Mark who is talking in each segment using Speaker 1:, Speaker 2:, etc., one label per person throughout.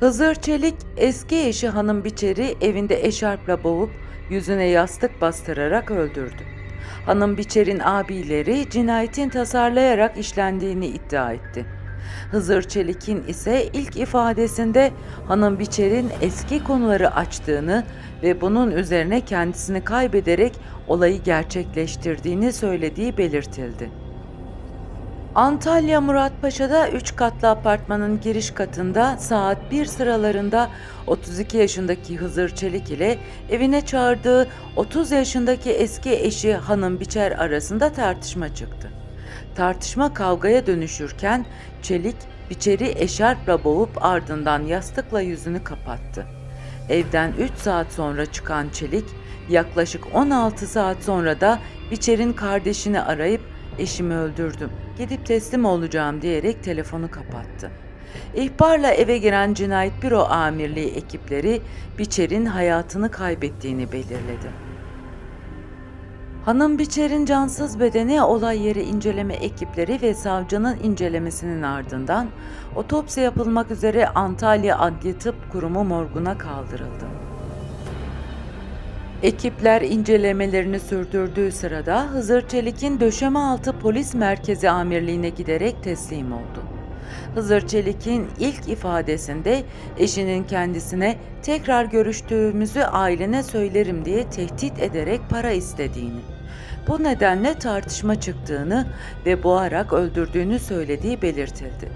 Speaker 1: Hızır Çelik eski eşi Hanım Biçer'i evinde eşarpla boğup yüzüne yastık bastırarak öldürdü. Hanım Biçer'in abileri cinayetin tasarlayarak işlendiğini iddia etti. Hızır Çelik'in ise ilk ifadesinde Hanım Biçer'in eski konuları açtığını ve bunun üzerine kendisini kaybederek olayı gerçekleştirdiğini söylediği belirtildi. Antalya Muratpaşa'da 3 katlı apartmanın giriş katında saat 1 sıralarında 32 yaşındaki Hızır Çelik ile evine çağırdığı 30 yaşındaki eski eşi Hanım Biçer arasında tartışma çıktı. Tartışma kavgaya dönüşürken Çelik Biçer'i eşarpla boğup ardından yastıkla yüzünü kapattı. Evden 3 saat sonra çıkan Çelik yaklaşık 16 saat sonra da Biçer'in kardeşini arayıp eşimi öldürdüm. Gidip teslim olacağım diyerek telefonu kapattı. İhbarla eve giren cinayet büro amirliği ekipleri Biçer'in hayatını kaybettiğini belirledi. Hanım Biçer'in cansız bedeni olay yeri inceleme ekipleri ve savcının incelemesinin ardından otopsi yapılmak üzere Antalya Adli Tıp Kurumu morguna kaldırıldı. Ekipler incelemelerini sürdürdüğü sırada Hızır Çelik'in döşeme altı polis merkezi amirliğine giderek teslim oldu. Hızır Çelik'in ilk ifadesinde eşinin kendisine tekrar görüştüğümüzü ailene söylerim diye tehdit ederek para istediğini, bu nedenle tartışma çıktığını ve boğarak öldürdüğünü söylediği belirtildi.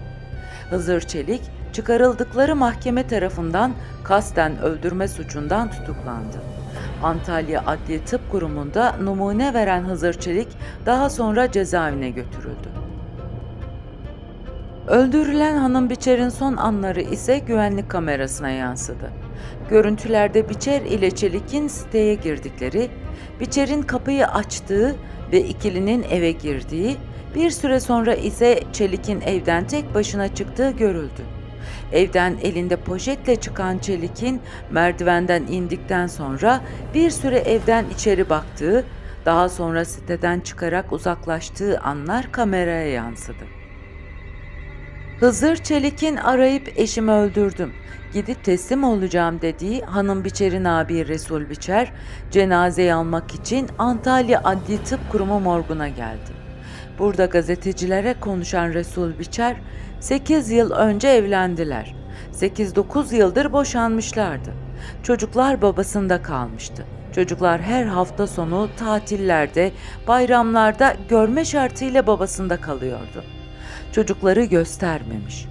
Speaker 1: Hızır Çelik çıkarıldıkları mahkeme tarafından kasten öldürme suçundan tutuklandı. Antalya Adli Tıp Kurumu'nda numune veren Hızır Çelik daha sonra cezaevine götürüldü. Öldürülen Hanım Biçer'in son anları ise güvenlik kamerasına yansıdı. Görüntülerde Biçer ile Çelik'in siteye girdikleri, Biçer'in kapıyı açtığı ve ikilinin eve girdiği, bir süre sonra ise Çelik'in evden tek başına çıktığı görüldü. Evden elinde poşetle çıkan Çelik'in merdivenden indikten sonra bir süre evden içeri baktığı, daha sonra siteden çıkarak uzaklaştığı anlar kameraya yansıdı. Hızır Çelik'in arayıp eşimi öldürdüm. Gidip teslim olacağım dediği Hanım Biçer'in abi Resul Biçer, cenazeyi almak için Antalya Adli Tıp Kurumu morguna geldi. Burada gazetecilere konuşan Resul Biçer, 8 yıl önce evlendiler. 8-9 yıldır boşanmışlardı. Çocuklar babasında kalmıştı. Çocuklar her hafta sonu tatillerde, bayramlarda görme şartıyla babasında kalıyordu. Çocukları göstermemiş.